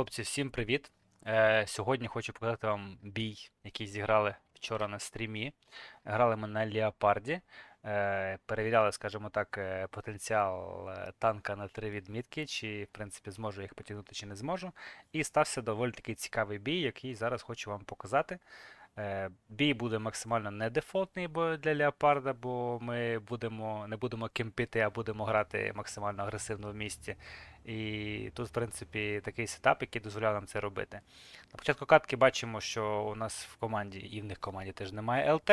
Хлопці, всім привіт! Е, сьогодні хочу показати вам бій, який зіграли вчора на стрімі. Грали ми на Леопарді. Е, перевіряли, скажімо так, е, потенціал е, танка на три відмітки, чи, в принципі, зможу їх потягнути, чи не зможу. І стався доволі такий цікавий бій, який зараз хочу вам показати. Е, Бій буде максимально не дефолтний бо для Леопарда, бо ми будемо, не будемо кемпити, а будемо грати максимально агресивно в місті. І тут, в принципі, такий сетап, який дозволяє нам це робити. На початку катки бачимо, що у нас в команді, і в них команді теж немає ЛТ.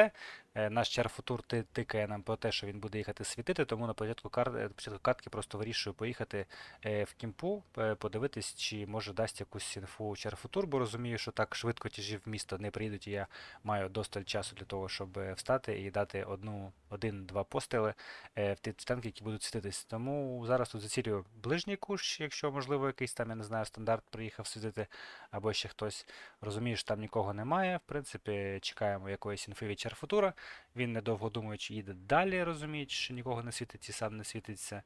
Е, Наш черфутур тикає нам про те, що він буде їхати світити, тому на початку, початку катки просто вирішую поїхати е, в кімпу, е, подивитись, чи може дасть якусь інфу черфутур, бо розумію, що так швидко тяжі в місто не приїдуть, і я маю досталь часу для того, щоб встати і дати одну, один-два постріли в ті танки, які будуть світитись. Тому зараз тут зацілюю ближній кущ, якщо можливо якийсь там, я не знаю, стандарт приїхав світити, або ще хтось. розуміє, що там нікого немає. В принципі, чекаємо якоїсь інфи від Чарфутура. Він недовго думаючи їде далі, розуміючи, що нікого не світить і сам не світиться.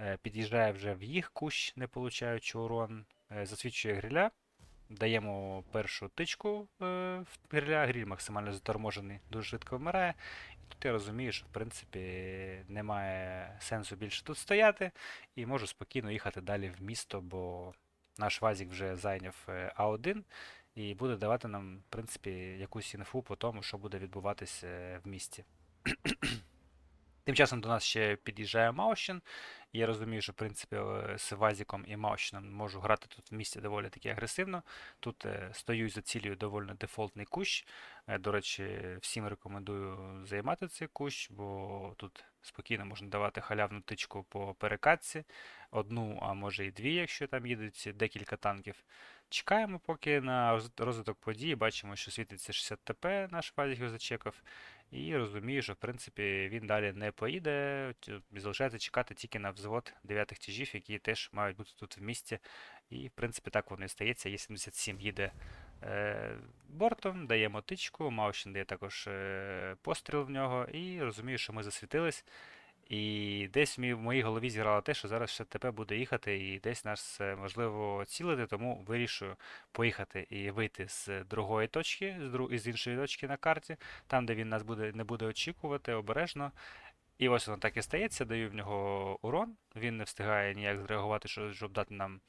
Е, Під'їжджає вже в їх кущ, не получаючи урон. Е, Засвідчує гриля. Даємо першу тичку е, в гриля. Гриль максимально заторможений, дуже швидко вмирає. І тут я розумію, що в принципі немає сенсу більше тут стояти, і можу спокійно їхати далі в місто, бо наш Вазік вже зайняв е, А1 і буде давати нам, в принципі, якусь інфу по тому, що буде відбуватись е, в місті. Тим часом до нас ще під'їжджає Маущин. Я розумію, що в принципі е, з Вазіком і Маущином можу грати тут в місті доволі таки агресивно. Тут е, стою і зацілюю доволі дефолтний кущ. Е, До речі, всім рекомендую займати цей кущ, бо тут спокійно можна давати халявну тичку по перекатці. Одну, а може і дві, якщо там їдуть декілька танків. Чекаємо поки на розвиток подій. Бачимо, що світиться 60 ТП, наш Вазік його зачекав. І розумію, що в принципі він далі не поїде. Залишається чекати тільки на взвод 9 тяжів, які теж мають бути тут в місті. І в принципі так воно і стається. Є-77 їде е, бортом, дає мотичку, Маущин дає також е, постріл в нього, і розумію, що ми засвітились. І десь в моїй голові зіграло те, що зараз ще ТП буде їхати, і десь нас е, можливо цілити, тому вирішую поїхати і вийти з другої точки, з, дру... з іншої точки на карті, там, де він нас буде, не буде очікувати обережно. І ось воно так і стається, даю в нього урон. Він не встигає ніяк зреагувати, щоб дати нам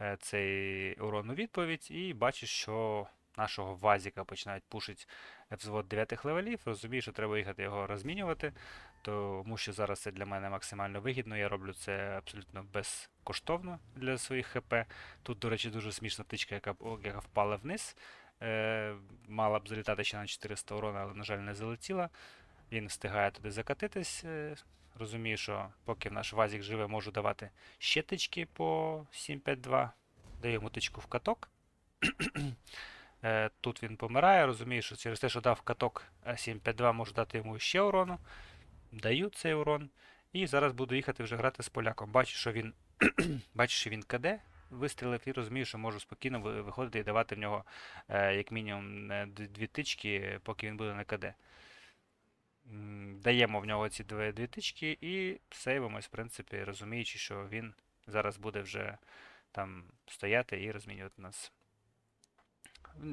е, цей урон у відповідь, і бачить, що нашого Вазіка починають пушити взвод 9 левелів. Розумію, що треба їхати його розмінювати, тому що зараз це для мене максимально вигідно. Я роблю це абсолютно безкоштовно для своїх ХП. Тут, до речі, дуже смішна птичка, яка, яка впала вниз. Е, мала б залітати ще на 400 урона, але, на жаль, не залетіла. Він встигає туди закатитись. е, Розумію, що поки наш Вазік живе, можу давати ще тички по 752. Даю йому тичку в каток. Е, Тут він помирає. Розумію, що через те, що дав каток е, 752, можу дати йому ще урону. Даю цей урон. І зараз буду їхати вже грати з поляком. Бачу, що він, бачу, що він КД вистрілив і розумію, що можу спокійно виходити і давати в нього е, як мінімум е, дві тички, поки він буде на КД. Даємо в нього ці дві, дві тички і сейвимось, в принципі, розуміючи, що він зараз буде вже там стояти і розмінювати нас.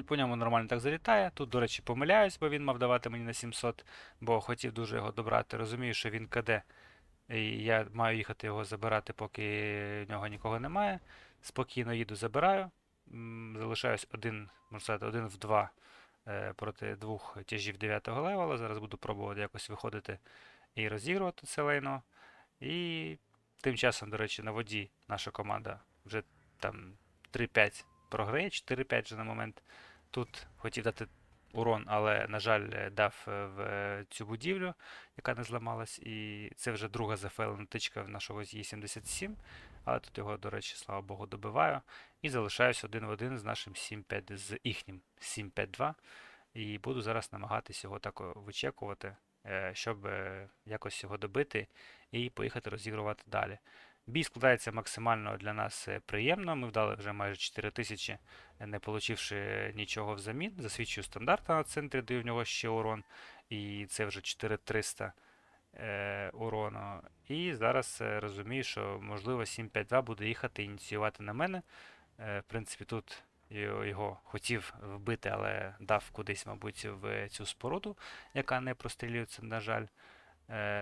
По ньому нормально так залітає. Тут, до речі, помиляюсь, бо він мав давати мені на 700, бо хотів дуже його добрати. Розумію, що він КД. І я маю їхати його забирати, поки в нього нікого немає. Спокійно їду, забираю. Залишаюсь один, можна сказати, один в два е, проти двох тяжів 9 го левела. Зараз буду пробувати якось виходити і розігрувати це лайно. І тим часом, до речі, на воді наша команда вже там 3-5 програє, 4-5 вже на момент. Тут хотів дати урон, але, на жаль, дав е, в е, цю будівлю, яка не зламалась. І це вже друга зафейлена тичка в нашого з 77 але тут його, до речі, слава Богу, добиваю. І залишаюсь один в один з нашим 7-5, з їхнім 7-5-2. І буду зараз намагатись його так вичекувати, е, щоб якось його добити і поїхати розігрувати далі. Бій складається максимально для нас е, приємно. Ми вдали вже майже 4 тисячі, е, не получивши нічого взамін. Засвідчую стандарта на центрі, даю в нього ще урон. І це вже 4300 е, урону. І зараз е, розумію, що можливо 752 буде їхати ініціювати на мене. Е, В принципі, тут його хотів вбити, але дав кудись, мабуть, в цю споруду, яка не прострілюється, на жаль.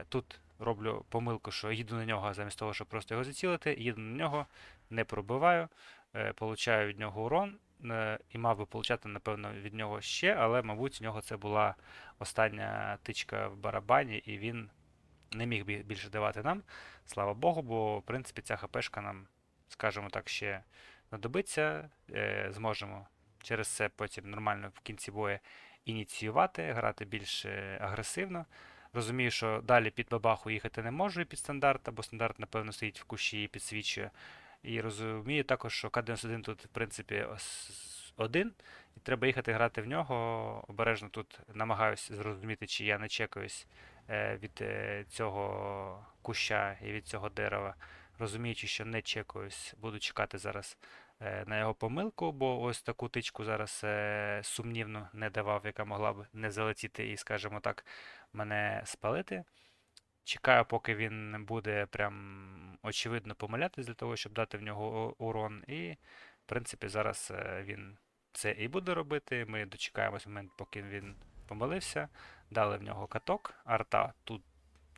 Тут роблю помилку, що їду на нього замість того, щоб просто його зацілити, їду на нього, не пробиваю, е, получаю від нього урон. е, І мав би получати, напевно, від нього ще, але, мабуть, в нього це була остання тичка в барабані, і він не міг більше давати нам. Слава Богу, бо, в принципі, ця хпшка нам, скажімо так, ще знадобиться. Е, Зможемо через це потім нормально в кінці бою ініціювати, грати більш агресивно. Розумію, що далі під бабаху їхати не можу і під стандарт, або стандарт, напевно, стоїть в кущі і підсвічує. І розумію також, що К91 тут, в принципі, один, і треба їхати грати в нього. Обережно тут намагаюся зрозуміти, чи я не чекаюсь е, від е, цього куща і від цього дерева. Розуміючи, що не чекаюсь, буду чекати зараз е, на його помилку, бо ось таку тичку зараз е, сумнівно не давав, яка могла б не залетіти і, скажімо так, мене спалити. Чекаю, поки він буде прям очевидно помилятись для того, щоб дати в нього урон. І, в принципі, зараз е, він це і буде робити. Ми дочекаємось момент, поки він помилився. Дали в нього каток. Арта тут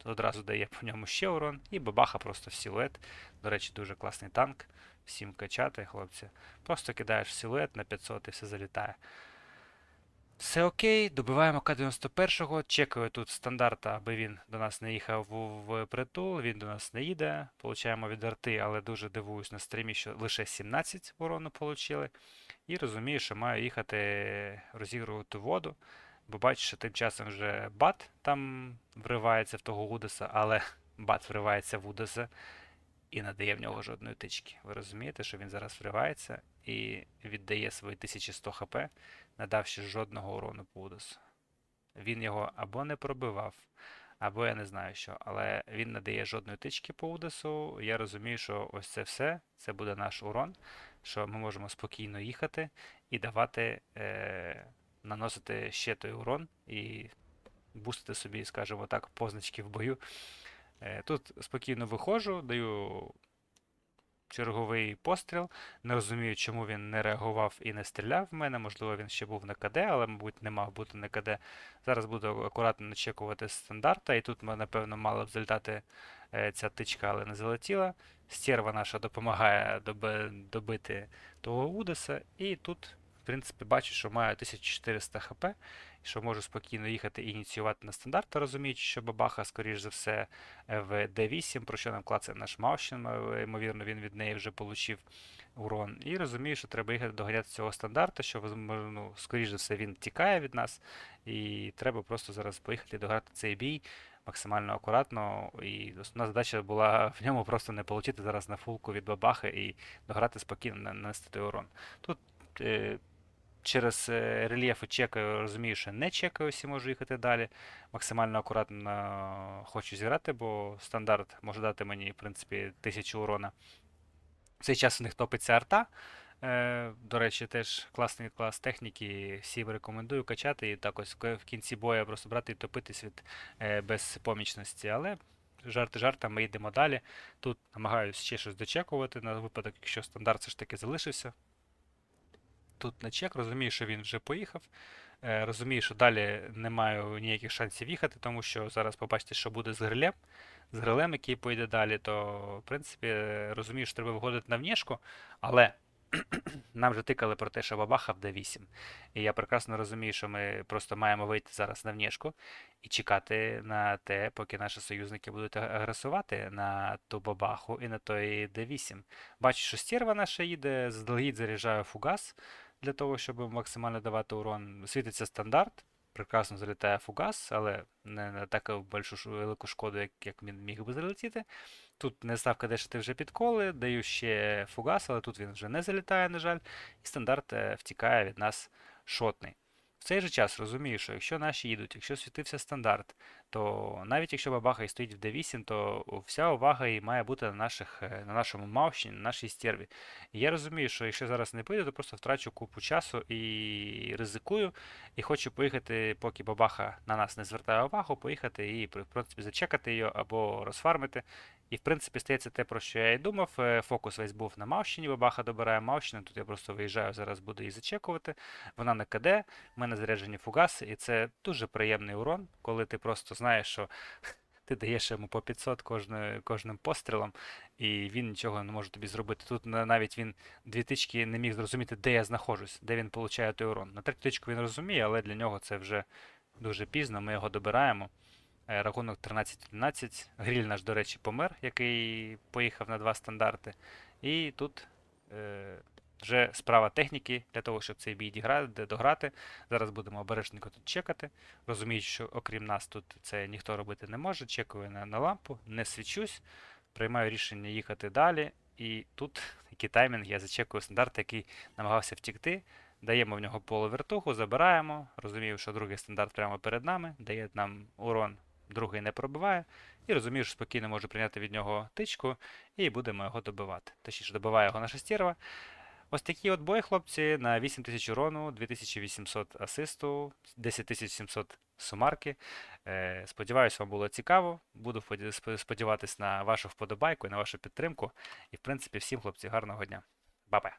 одразу дає по ньому ще урон. І бабаха просто в силует. До речі, дуже класний танк. Всім качати, хлопці. Просто кидаєш в силует на 500 і все залітає. Все окей, добиваємо К-91, чекаю тут стандарта, аби він до нас не їхав в, в притул, він до нас не їде. Получаємо від арти, але дуже дивуюсь на стрімі, що лише 17 урону отримали. І розумію, що маю їхати розігрувати воду. Бо бачу, що тим часом вже бат там вривається в того Удеса, але бат вривається в Удеса і не дає в нього жодної тички. Ви розумієте, що він зараз вривається і віддає свої 1100 хп, не давши жодного урону по Удесу. Він його або не пробивав, або я не знаю що, але він не дає жодної тички по Удесу. Я розумію, що ось це все, це буде наш урон, що ми можемо спокійно їхати і давати, е, наносити ще той урон і бустити собі, скажімо так, позначки в бою. Е, Тут спокійно виходжу, даю черговий постріл. Не розумію, чому він не реагував і не стріляв в мене. Можливо, він ще був на КД, але, мабуть, не мав бути на КД. Зараз буду акуратно начекувати стандарта, і тут, напевно, мала б залітати е, ця тичка, але не залетіла. Стерва наша допомагає доби- добити того Удеса. І тут, в принципі, бачу, що маю 1400 хп, що можу спокійно їхати і ініціювати на стандарт, розуміючи, що бабаха, скоріш за все, е, в D8, про що нам клацає наш Маущин, ймовірно, він від неї вже отримав урон. І розумію, що треба їхати доганяти цього стандарту, що, ну, скоріш за все, він тікає від нас, і треба просто зараз поїхати дограти цей бій максимально акуратно. І основна задача була в ньому просто не отримати зараз на фулку від бабахи і дограти спокійно, нанести урон. Тут е, через е, рельєфи чекаю, розумію, що не чекаю, всі можу їхати далі. Максимально акуратно хочу зіграти, бо стандарт може дати мені, в принципі, 1000 урона. В цей час у них топиться арта. Е, до речі, теж класний клас техніки. Всім рекомендую качати і так ось в кінці бою просто брати і топитись від е, безпомічності. Але жарти жартами, ми йдемо далі. Тут намагаюся ще щось дочекувати на випадок, якщо стандарт все ж таки залишився. Тут на чек, розумію, що він вже поїхав. Е, розумію, що далі не маю ніяких шансів їхати, тому що зараз побачите, що буде з грилем. З грилем, який поїде далі, то в принципі е, розумію, що треба виходити на внешку, але нам вже тикали про те, що бабаха в D8. І я прекрасно розумію, що ми просто маємо вийти зараз на внешку і чекати на те, поки наші союзники будуть агресувати на ту бабаху і на той D8. Бачу, що стерва наша їде, заздалегідь заряджаю фугас для того, щоб максимально давати урон. Світиться стандарт, прекрасно залітає фугас, але не на таку велику шкоду, як, як він міг би залетіти. Тут не ставка дешити вже підколи, даю ще фугас, але тут він вже не залітає, на жаль, і стандарт е, втікає від нас шотний. В цей же час розумію, що якщо наші їдуть, якщо світився стандарт, то навіть якщо бабаха і стоїть в D8, то вся увага і має бути на, наших, е, на нашому мауші, на нашій стерві. І я розумію, що якщо зараз не поїду, то просто втрачу купу часу і ризикую. І хочу поїхати, поки бабаха на нас не звертає увагу, поїхати і, в принципі, зачекати її або розфармити І, в принципі, стається те, про що я і думав. Е, Фокус весь був на Мавщині, Бабаха добирає Мавщину. Тут я просто виїжджаю, зараз буду її зачекувати. Вона на КД, в мене заряджені фугаси, і це дуже приємний урон, коли ти просто знаєш, що ти даєш йому по 500 кожною, кожним пострілом, і він нічого не може тобі зробити. Тут навіть він дві тички не міг зрозуміти, де я знаходжусь, де він получає той урон. На третю тичку він розуміє, але для нього це вже дуже пізно. Ми його добираємо. Е, Рахунок 13-11. Гріль наш, до речі, помер, який поїхав на два стандарти. І тут е, вже справа техніки для того, щоб цей бій дограти. Зараз будемо обережненько тут чекати. Розуміючи, що окрім нас тут це ніхто робити не може. Чекаю на, на лампу, не свічусь, приймаю рішення їхати далі. І тут який таймінг, я зачекую стандарт, який намагався втікти. Даємо в нього полувертуху, забираємо. Розумію, що другий стандарт прямо перед нами, дає нам урон, другий не пробиває. І розумію, що спокійно можу прийняти від нього тичку і будемо його добивати. Точніше, добиває його наша стерва. Ось такі от бої, хлопці, на 8000 урону, 2800 асисту, 10700 сумарки. Е, Сподіваюсь, вам було цікаво. Буду споді- сподіватись на вашу вподобайку і на вашу підтримку. І, в принципі, всім, хлопці, гарного дня. Ба-ба.